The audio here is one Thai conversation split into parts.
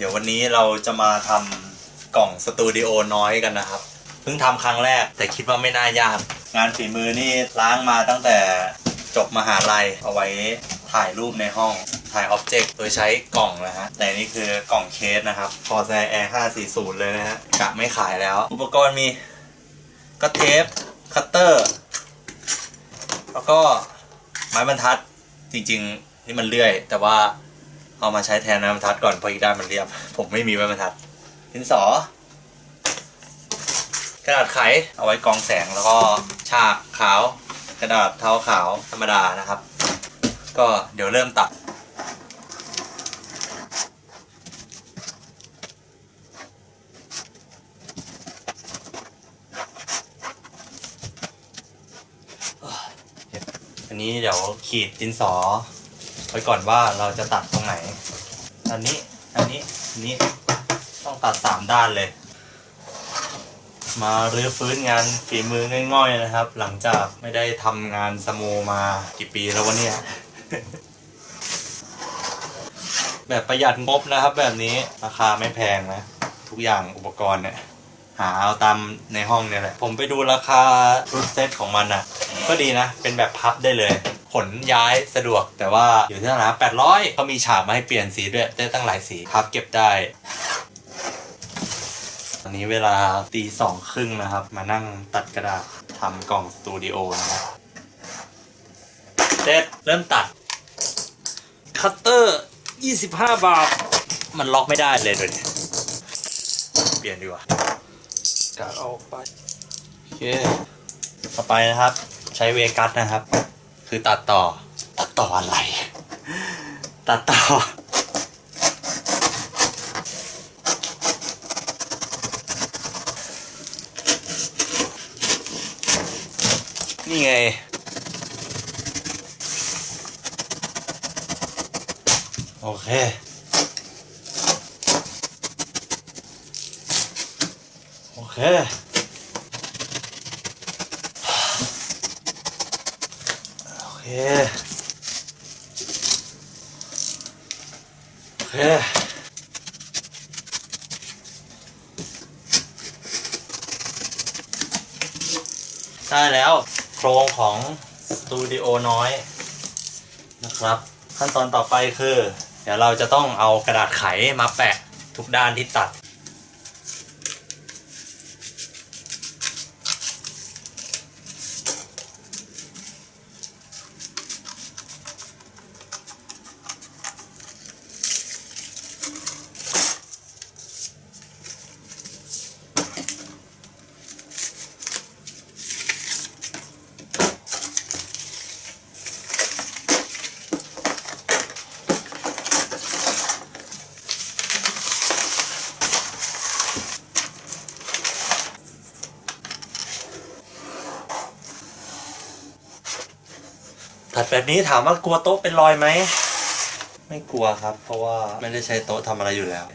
เดี๋ยววันนี้เราจะมาทำกล่องสตูดิโอน้อยกันนะครับ เพิ่งทำครั้งแรกแต่คิดว่าไม่น่ายาก งานฝีมือนี่ล้างมาตั้งแต่จบมหาลัยเอาไว้ถ่ายรูปในห้องถ่ายอ็อบเจกต์โดยใช้กล่องนะฮะ แต่นี่คือกล่องเคสนะครับพอแซแอร์540 เลยนะฮะกะไม่ขายแล้ว อุปกรณ์มีก็เทป คัตเตอร์ แล้วก็ไม้บรรทัดจริงๆ นี่มันเลื่อย แต่ว่า เอามาใช้แทนไม้บรรทัดก่อนเพราะอีกด้านมันเรียบ ผมไม่มีไม้บรรทัดดินสอกระดาษไขเอาไว้กองแสงแล้วก็ฉากขาว กระดาษเทาขาวธรรมดานะครับ ก็เดี๋ยวเริ่มตัดอันนี้เดี๋ยวขีดดินสอ ไว้ก่อนว่าเราจะตัดตรงไหน อันนี้ อันนี้อันนี้ ต้องตัดสามด้านเลย มารื้อฟื้นงานฝีมือง่อยๆนะครับ หลังจากไม่ได้ทำงานสโมมากี่ปีแล้ววะเนี่ย แบบประหยัดงบนะครับแบบนี้ ราคาไม่แพงนะ ทุกอย่างอุปกรณ์เนี่ยหาเอาตามในห้องเนี่ยแหละ ผมไปดูราคาชุดเซตของมันอะ ก็ดีนะ เป็นแบบพับได้เลย ขนย้ายสะดวก แต่ว่าอยู่ที่เท่าไหร่แปดร้อยเขามีฉากมาให้เปลี่ยนสีด้วยได้ตั้งหลายสีพับเก็บได้ตอนนี้เวลาตีสองครึ่งนะครับ มานั่งตัดกระดาษทำกล่องสตูดิโอนะครับเสร็จเริ่มตัด คัตเตอร์ 25 บาท มันล็อกไม่ได้เลยเลยเปลี่ยนดีกว่ากัดออกไป โอเค ต่อไปนะครับ ใช้เวกัสนะครับ คือตัดต่อ ตัดต่ออะไร ตัดต่อ นี่ไง โอเคโอเค โอ เค โอเค ได้แล้วโครงของสตูดิโอน้อยนะครับ ขั้นตอนต่อไปคือ เดี๋ยวเราจะต้องเอากระดาษไขมาแปะทุกด้านที่ตัด แบบนี้ถามว่ากลัวโต๊ะเป็นรอยไหม ไม่กลัวครับ เพราะว่าไม่ได้ใช้โต๊ะทำอะไรอยู่แล้ว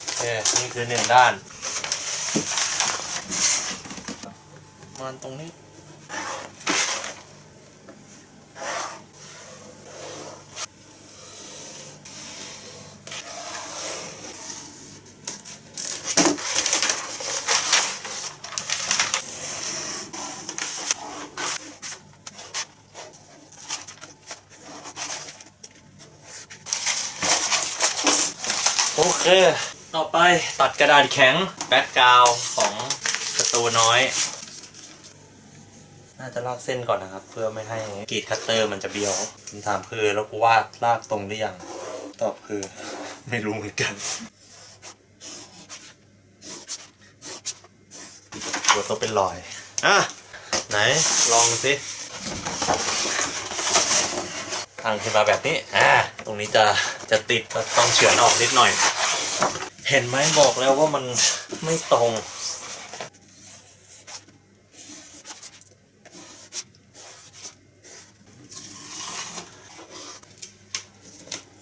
โอเคนี่คือหนึ่งด้าน มันตรงนี้ โอเค ต่อไปตัดกระดาษแข็งแบ็กกราวของสตูน้อย น่าจะลากเส้นก่อนนะครับ เพื่อไม่ให้กรีดคัตเตอร์มันจะเบี้ยวคำถามคือแล้วกูวาดลากตรงหรือยัง ตอบคือ ไม่รู้เหมือนกันตัวโต๊ะเป็นรอย อะ ไหนลองสิทางขึ้นมาแบบนี้ อ่า ตรงนี้จะจะติดก็ต้องเฉือนออกนิดหน่อย เห็นไหมบอกแล้วว่ามันไม่ตรง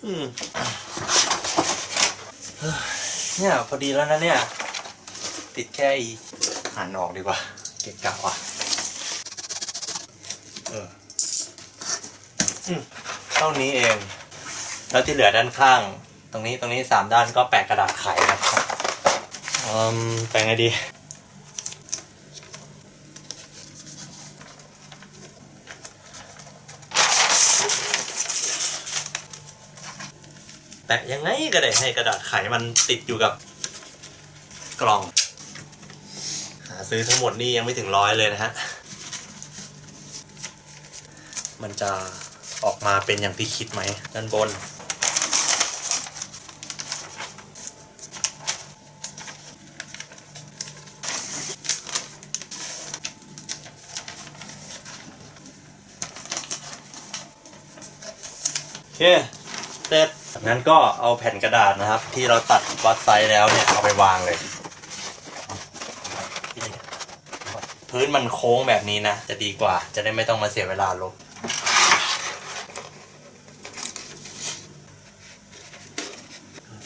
อืมเฮ้ยเนี่ยพอดีแล้วนะเนี่ย ติดแค่อีหันออกดีกว่า เกะกะว่ะเอออืมเท่านี้เอง แล้วที่เหลือด้านข้าง รงนี้ตรงนี้สามด้านก็แปะกระดาษไขนะครับอืมแปะไงดี แปะยังไงก็ได้ให้กระดาษไขมันติดอยู่กับกล่อง หาซื้อทั้งหมดนี่ยังไม่ถึงร้อยเลยนะฮะ มันจะออกมาเป็นอย่างที่คิดไหมด้านบน เคเสร็จจากนั้นก็เอาแผ่นกระดาษนะครับ ที่เราตัดวัดไซส์แล้วเนี่ยเอาไปวางเลย พื้นมันโค้งแบบนี้นะ จะดีกว่าจะได้ไม่ต้องมาเสียเวลาลบ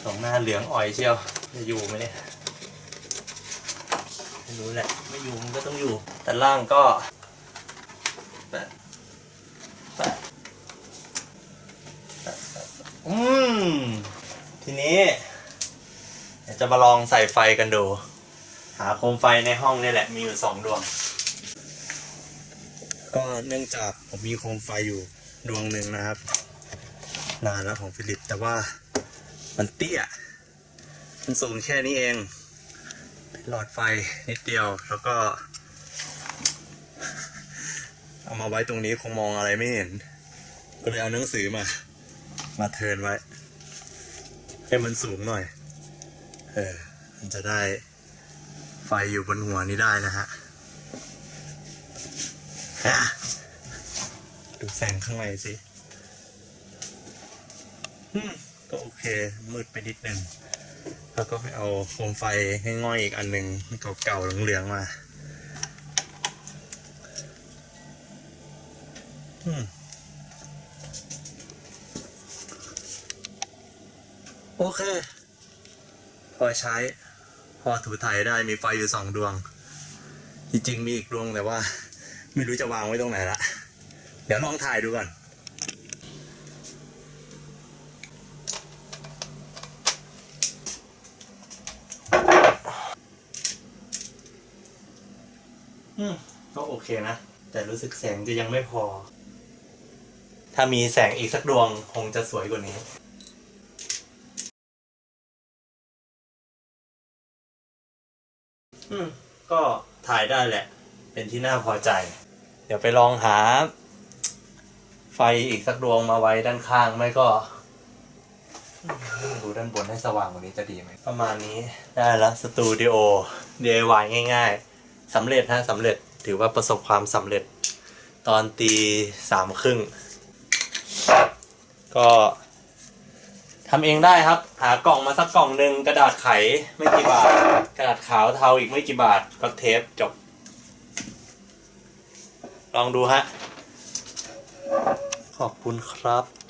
สองหน้าเหลืองอ่อยเชียวจะอยู่ไหมเนี่ยไม่รู้แหละไม่อยู่มันก็ต้องอยู่แต่ล่างก็แปะแปะแปะแปะ อืม ทีนี้เดี๋ยวจะมาลองใส่ไฟกันดู หาโคมไฟในห้องนี่แหละ มีอยู่สองดวง ก็เนื่องจากผมมีโคมไฟอยู่ดวงหนึ่งนะครับ นานแล้วของฟิลิป แต่ว่ามันเตี้ย มันสูงแค่นี้เอง หลอดไฟนิดเดียว แล้วก็ เอามาไว้ตรงนี้คงมองอะไรไม่เห็น ก็เลยเอาหนังสือมา มาเทินไว้ ให้มันสูงหน่อย เออ มันจะได้ไฟอยู่บนหัวนี้ได้นะฮะดูแสงข้างในสิก็โอเค มืดไปนิดนึง แล้วก็ไปเอาโคมไฟง่อยอีกอันหนึ่งเก่าๆเหลืองๆมา อืม โอเค พอใช้ พอถูถ่ายได้มีไฟอยู่สองดวง จริงๆมีอีกดวงแต่ว่า ไม่รู้จะวางไว้ตรงไหนละ เดี๋ยวลองถ่ายดูก่อนอืมก็โอเคนะ แต่รู้สึกแสงจะยังไม่พอ ถ้ามีแสงอีกสักดวงคงจะสวยกว่านี้ ก็ถ่ายได้แหละ เป็นที่น่าพอใจ เดี๋ยวไปลองหา ไฟอีกสักดวงมาไว้ด้านข้างไม่ก็ดูด้านบนให้สว่างกว่านี้จะดีไหม ประมาณนี้ได้แล้วสตูดิโอ DIY ง่ายๆสำเร็จฮะสำเร็จถือว่าประสบความสำเร็จ ตอนตีสามครึ่ง ก็ ทำเองได้ครับ หากล่องมาสักกล่องหนึ่งกระดาษไขไม่กี่บาท กระดาษขาวเทาอีกไม่กี่บาทก็เทปจบ ลองดูฮะ ขอบคุณครับ